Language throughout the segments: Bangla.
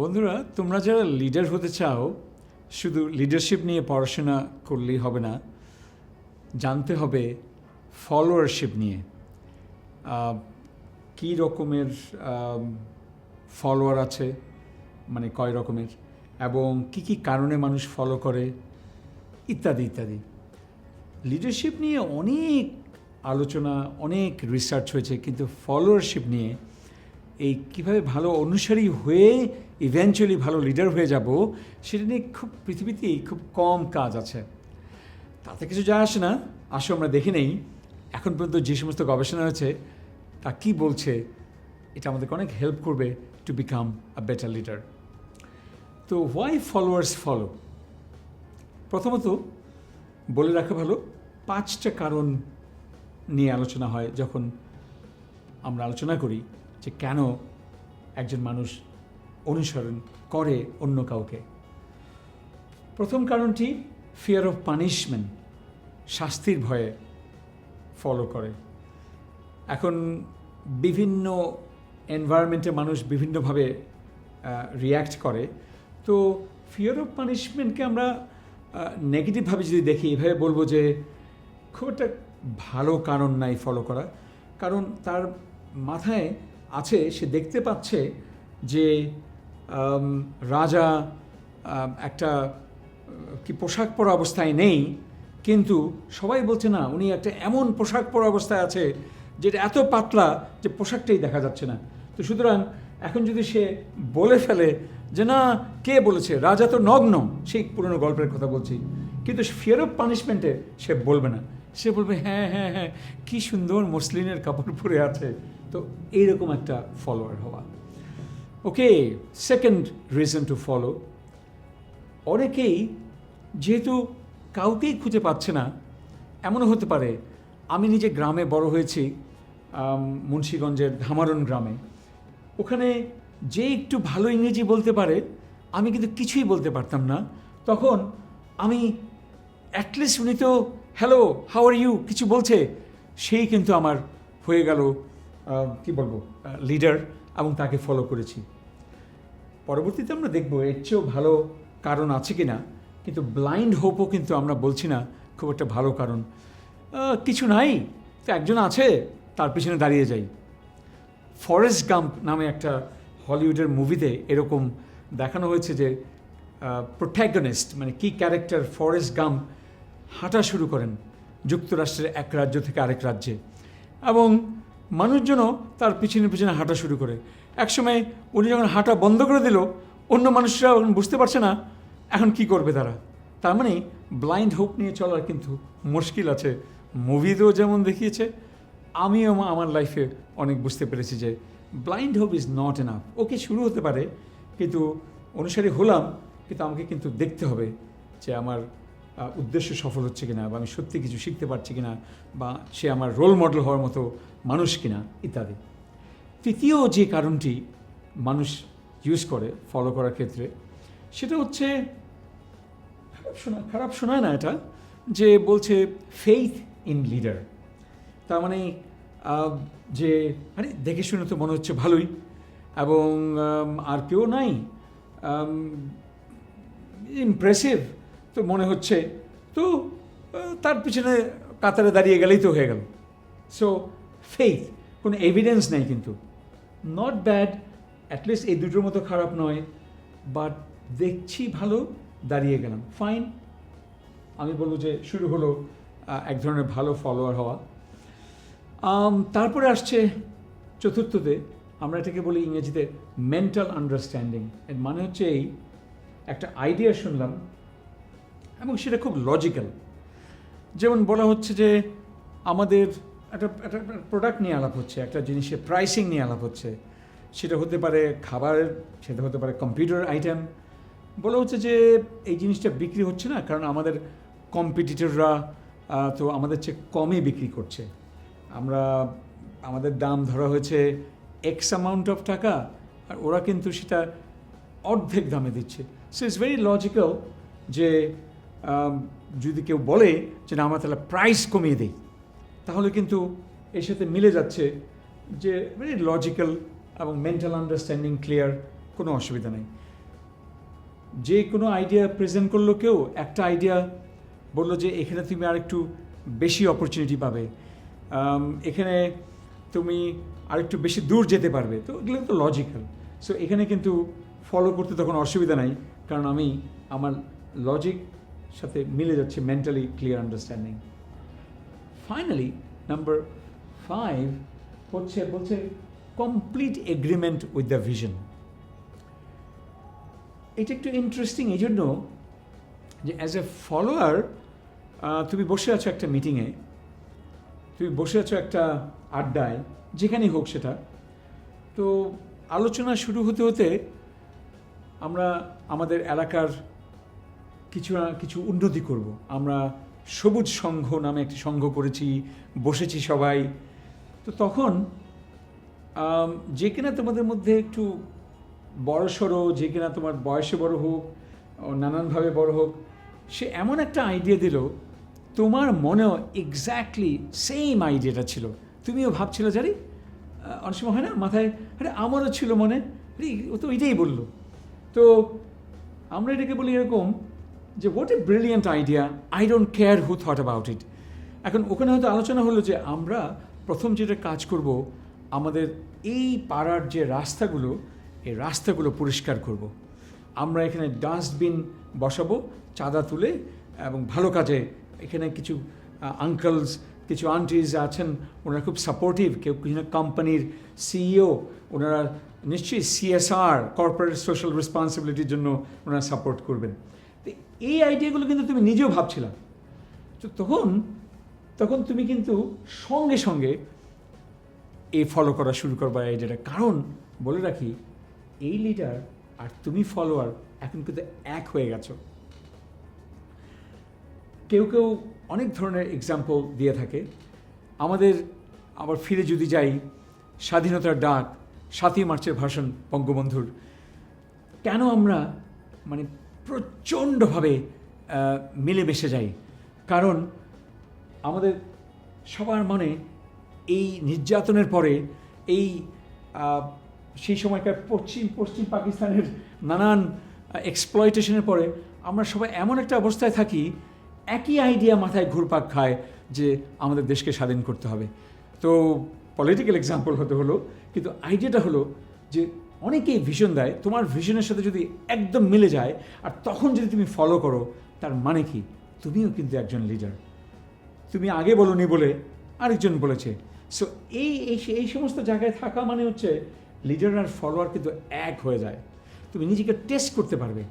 বন্ধুরা, তোমরা যারা লিডার হতে চাও, শুধু লিডারশিপ নিয়ে পড়াশোনা করলেই হবে না, জানতে হবে ফলোয়ারশিপ নিয়ে। কী রকমের ফলোয়ার আছে মানে কয় রকমের, এবং কি কি কারণে মানুষ ফলো করে, ইত্যাদি ইত্যাদি। লিডারশিপ নিয়ে অনেক আলোচনা, অনেক রিসার্চ হয়েছে, কিন্তু ফলোয়ারশিপ নিয়ে এই কীভাবে ভালো অনুসারী হয়ে ইভেনচুয়ালি ভালো লিডার হয়ে যাব, সেটা নিয়ে খুব পৃথিবীতেই খুব কম কাজ আছে। তাতে কিছু যায় আসে না, আসো আমরা দেখে নেই। এখন পর্যন্ত যে সমস্ত গবেষণা হয়েছে, তা কী বলছে, এটা আমাদেরকে অনেক হেল্প করবে to become a better leader তো হোয়াই ফলোয়ার্স ফলো প্রথমত, বলে রাখা ভালো, পাঁচটা কারণ নিয়ে আলোচনা হয় যখন আমরা আলোচনা করি। যে কেন একজন মানুষ অনুসরণ করে অন্য কাউকে? প্রথম কারণটি ফিয়ার অফ পানিশমেন্ট শাস্তির ভয়ে ফলো করে। এখন বিভিন্ন এনভায়রনমেন্টে মানুষ বিভিন্নভাবে রিয়্যাক্ট করে। তো ফিয়ার অফ পানিশমেন্টকে আমরা নেগেটিভভাবে যদি দেখি, এভাবে বলব যে খুব একটা ভালো কারণ নাই ফলো করা। কারণ তার মাথায় আছে, সে দেখতে পাচ্ছে যে রাজা একটা কি পোশাক পরা অবস্থায় নেই, কিন্তু সবাই বলছে, না, উনি একটা এমন পোশাক পরা অবস্থায় আছে, যেটা এত পাতলা যে পোশাকটাই দেখা যাচ্ছে না। তো সুতরাং এখন যদি সে বলে ফেলে যে, না, কে বলেছে? রাজা তো নগ্ন। সেই পুরনো গল্পের কথা বলছি। কিন্তু ফিয়ার অফ পানিশমেন্টে সে বলবে না। সে বলবে হ্যাঁ হ্যাঁ হ্যাঁ কী সুন্দর মসলিনের কাপড় পরে আছে। তো এইরকম একটা ফলোয়ার হওয়া। Okay second reason to follow অনেকেই যেহেতু কাউকেই খুঁজে পাচ্ছে না, এমনও হতে পারে, আমি নিজে গ্রামে বড় হয়েছি মুন্সীগঞ্জের ধামারণ গ্রামে, ওখানে যে একটু ভালো ইংরেজি বলতে পারে, আমি কিন্তু কিছুই বলতে পারতাম না, তখন আমি অ্যাটলিস্ট উনি তো হ্যালো হাউ আর ইউ কিছু বলছে, সেই কিন্তু আমার হয়ে গেল কি বলব? লিডার এবং তাকে ফলো করেছি। পরবর্তীতে আমরা দেখব এর চেয়েও ভালো কারণ আছে কি না কিন্তু ব্লাইন্ড হোপও কিন্তু আমরা বলছি না, খুব একটা ভালো কারণ। কিছু নাই, তো একজন আছে, তার পিছনে দাঁড়িয়ে যাই। ফরেস্ট গাম্প নামে একটা হলিউডের মুভিতে এরকম দেখানো হয়েছে যে প্রোট্যাগনিস্ট মানে কি ক্যারেক্টার ফরেস্ট গাম্প হাঁটা শুরু করেন, যুক্তরাষ্ট্রের এক রাজ্য থেকে আরেক রাজ্যে। এবং মানুষজনও তার পিছনে পিছনে হাঁটা শুরু করে। একসময় উনি যখন হাঁটা বন্ধ করে দিল, অন্য মানুষরা এখন বুঝতে পারছে না, এখন কি করবে তারা? তার মানে ব্লাইন্ড হোপ নিয়ে চলার কিন্তু মুশকিল আছে। মুভিতেও যেমন দেখিয়েছে, আমিও আমার লাইফে অনেক বুঝতে পেরেছি যে blind hope is not enough okay শুরু হতে পারে, কিন্তু অনুসারী হলাম, কিন্তু আমাকে কিন্তু দেখতে হবে যে আমার উদ্দেশ্য সফল হচ্ছে কিনা বা আমি সত্যি কিছু শিখতে পারছি কিনা বা সে আমার রোল মডেল হওয়ার মতো মানুষ কিনা ইত্যাদি। তৃতীয় যে কারণটি মানুষ ইউজ করে ফলো করার ক্ষেত্রে, সেটা হচ্ছে, খারাপ শোনা, খারাপ শোনায় না এটা, যে বলছে ফেইথ ইন লিডার তার মানে যে, আরে, দেখে শুনে তো মনে হচ্ছে ভালোই, এবং আর কেউ নাই ইমপ্রেসিভ তো মনে হচ্ছে, তো তার পিছনে কাতারে দাঁড়িয়ে গেলেই তো হয়ে গেল। সো ফেইথ কোনো এভিডেন্স নেই কিন্তু। নট ব্যাড অ্যাটলিস্ট এই দুটোর মতো খারাপ নয় বাট দেখছি ভালো, দাঁড়িয়ে গেলাম। ফাইন আমি বলব যে শুরু হলো এক ধরনের ভালো ফলোয়ার হওয়া। তারপরে আসছে চতুর্থতে, আমরা এটাকে বলি ইংরেজিতে মেন্টাল আন্ডারস্ট্যান্ডিং এর মানে হচ্ছে এই, একটা আইডিয়া শুনলাম এবং সেটা খুব লজিক্যাল যেমন বলা হচ্ছে যে আমাদের একটা একটা প্রোডাক্ট নিয়ে আলাপ হচ্ছে, একটা জিনিসের প্রাইসিং নিয়ে আলাপ হচ্ছে। সেটা হতে পারে খাবার, সেটা হতে পারে কম্পিউটার আইটেম বলা হচ্ছে যে এই জিনিসটা বিক্রি হচ্ছে না, কারণ আমাদের কম্পিটিটররা তো আমাদের চেয়ে কমই বিক্রি করছে। আমরা, আমাদের দাম ধরা হয়েছে এক্স অ্যামাউন্ট অফ টাকা, আর ওরা কিন্তু সেটা অর্ধেক দামে দিচ্ছে। সো ইটস ভেরি লজিক্যাল যে যদি কেউ বলে যে না, আমরা তাহলে প্রাইস কমিয়ে দিই, তাহলে কিন্তু এর সাথে মিলে যাচ্ছে যে ভেরি লজিক্যাল এবং মেন্টাল আন্ডারস্ট্যান্ডিং ক্লিয়ার কোনো অসুবিধা নেই। যে কোনো আইডিয়া প্রেজেন্ট করল কেউ, একটা আইডিয়া বলল যে এখানে তুমি আর একটু বেশি অপরচুনিটি পাবে এখানে তুমি আরেকটু বেশি দূর যেতে পারবে, তো এগুলো তো লজিক্যাল সো এখানে কিন্তু ফলো করতে তখন অসুবিধা নাই, কারণ আমি আমার লজিক সাথে মিলে যাচ্ছে mentally clear understanding finally number five হচ্ছে, বলছে complete agreement with the vision এটা একটু ইন্টারেস্টিং এই জন্য যে অ্যাজ এ ফলোয়ার তুমি বসে আছো একটা মিটিংয়ে তুমি বসে আছো একটা আড্ডায়, যেখানেই হোক সেটা। তো আলোচনা শুরু হতে হতে আমরা আমাদের এলাকার কিছু কিছু উন্নতি করব। আমরা সবুজ সংঘ নামে একটি সংঘ করেছি, বসেছি সবাই। তো তখন যে কিনা তোমাদের মধ্যে একটু বড় সড়ো যে কিনা তোমার বয়সে বড় হোক নানানভাবে বড় হোক, সে এমন একটা আইডিয়া দিল, তোমার মনেও এক্স্যাক্টলি সেম আইডিয়াটা ছিল। তুমিও ভাবছিলে জানি অনেক সময় হয় না, মাথায়, আরে, আমারও ছিল মনে। ও তো এটাই বলল। তো আমরা এটাকে বলি এরকম যে what a brilliant idea I don't care who thought about it এখন ওখানে হয়তো আলোচনা হলো যে আমরা প্রথম যেটা কাজ করব, আমাদের এই পাড়ার যে রাস্তাগুলো, এই রাস্তাগুলো পরিষ্কার করব। আমরা এখানে ডাস্টবিন বসাবো, চাঁদা তুলে এবং ভালো কাজে এখানে কিছু আঙ্কেলস, কিছু আন্টিজ আছেন, ওনারা খুব সাপোর্টিভ কেউ কিছু কোম্পানির সিইও ওনারা নিশ্চয়ই সিএসআর কর্পোরেট সোশ্যাল রেসপন্সিবিলিটির জন্য ওনারা সাপোর্ট করবেন তো এই আইডিয়াগুলো কিন্তু তুমি নিজেও ভাবছিলাম তো তখন তখন তুমি কিন্তু সঙ্গে সঙ্গে এই ফলো করা শুরু করবার আইডিয়াটা কারণ, বলে রাখি, এই লিডার আর তুমি ফলোয়ার এখন কিন্তু এক হয়ে গেছো। কেউ কেউ অনেক ধরনের এক্সাম্পল দিয়ে থাকে। আমাদের আবার ফিরে যদি যাই, স্বাধীনতার ডাক, সাতই মার্চের ভাষণ বঙ্গবন্ধুর। কেন আমরা মানে প্রচণ্ডভাবে মিলেমিশে যাই। কারণ আমাদের সবার মনে এই নির্যাতনের পরে, এই সেই সময়কার পশ্চিম পশ্চিম পাকিস্তানের নানান এক্সপ্লয়টেশনের পরে আমরা সবাই এমন একটা অবস্থায় থাকি, একই আইডিয়া মাথায় ঘুরপাক খায় যে আমাদের দেশকে স্বাধীন করতে হবে। তো পলিটিক্যাল এক্সাম্পল হতে হলো, কিন্তু আইডিয়াটা হলো যে অনেকেই ভিশন দেয়, তোমার ভিশনের সাথে যদি একদম মিলে যায়, আর তখন যদি তুমি ফলো করো, তার মানে কি? তুমিও কিন্তু একজন লিডার তুমি আগে বলনি বলে আরেকজন বলেছে। সো এই এই সমস্ত জায়গায় থাকা মানে হচ্ছে লিডার আর ফলোয়ার কিন্তু এক হয়ে যায়। তুমি নিজেকে টেস্ট করতে পারবে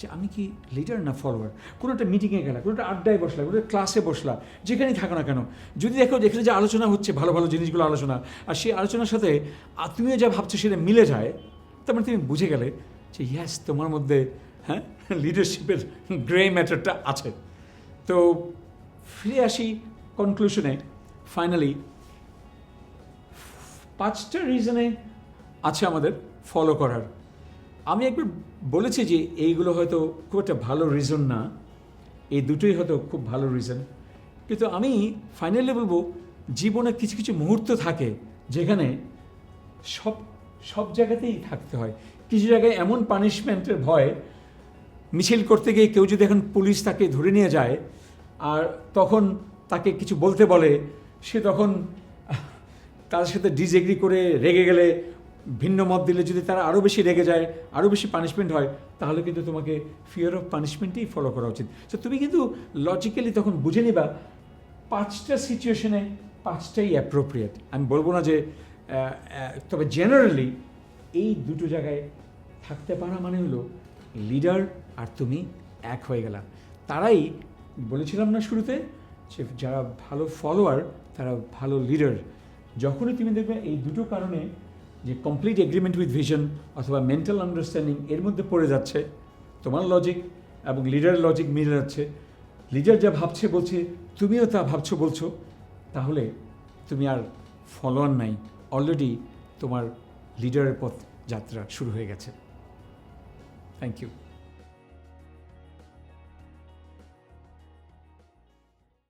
যে আমি কি লিডার না ফলোয়ার কোনো একটা মিটিংয়ে গেলা, কোনো একটা আড্ডায় বসলা, কোনো একটা ক্লাসে বসলা, যেখানেই থাকো না কেন। যদি দেখো যেখানে যে আলোচনা হচ্ছে, ভালো ভালো জিনিসগুলো আলোচনা, আর সেই আলোচনার সাথে তুমিও যা ভাবছ সেটা মিলে যায় তার মানে তুমি বুঝে গেলে যে ইয়াস তোমার মধ্যে হ্যাঁ লিডারশিপের গ্রে ম্যাটারটা আছে। তো ফিরে আসি কনক্লুশনে ফাইনালি পাঁচটা রিজনে আছে আমাদের ফলো করার। আমি একবার বলেছি যে এইগুলো হয়তো খুব একটা ভালো রিজন না। এই দুটোই হয়তো খুব ভালো রিজন কিন্তু আমি ফাইনালি বলব, জীবনে কিছু কিছু মুহূর্ত থাকে যেখানে সব সব জায়গাতেই থাকতে হয়। কিছু জায়গায় এমন পানিশমেন্টের ভয়, মিছিল করতে গিয়ে কেউ যদি এখন পুলিশ তাকে ধরে নিয়ে যায়, আর তখন তাকে কিছু বলতে বলে, সে তখন তাদের সাথে ডিসএগ্রি করে রেগে গেলে, ভিন্ন মত দিলে যদি তারা আরও বেশি রেগে যায় আরও বেশি পানিশমেন্ট হয়, তাহলে কিন্তু তোমাকে ফিয়ার অফ পানিশমেন্টেই ফলো করা উচিত। তো তুমি কিন্তু লজিক্যালি তখন বুঝে নিবা, পাঁচটা সিচুয়েশনে পাঁচটাই অ্যাপ্রোপ্রিয়েট আমি বলব না যে তবে জেনারেলি এই দুটো জায়গায় থাকতে পারা মানে হলো লিডার আর তুমি এক হয়ে গেলা। তারাই বলেছিলাম না শুরুতে যে যারা ভালো ফলোয়ার তারা ভালো লিডার যখনই তুমি দেখবে এই দুটো কারণে যে কমপ্লিট এগ্রিমেন্ট উইথ ভিশন অথবা মেন্টাল আন্ডারস্ট্যান্ডিং এর মধ্যে পড়ে যাচ্ছে, তোমার লজিক এবং লিডারের লজিক মিলে যাচ্ছে। লিডার যা ভাবছে বলছে, তুমিও তা ভাবছ বলছো, তাহলে তুমি আর ফলোয়ার নাই। অলরেডি তোমার লিডারের পথ যাত্রা শুরু হয়ে গেছে। Thank you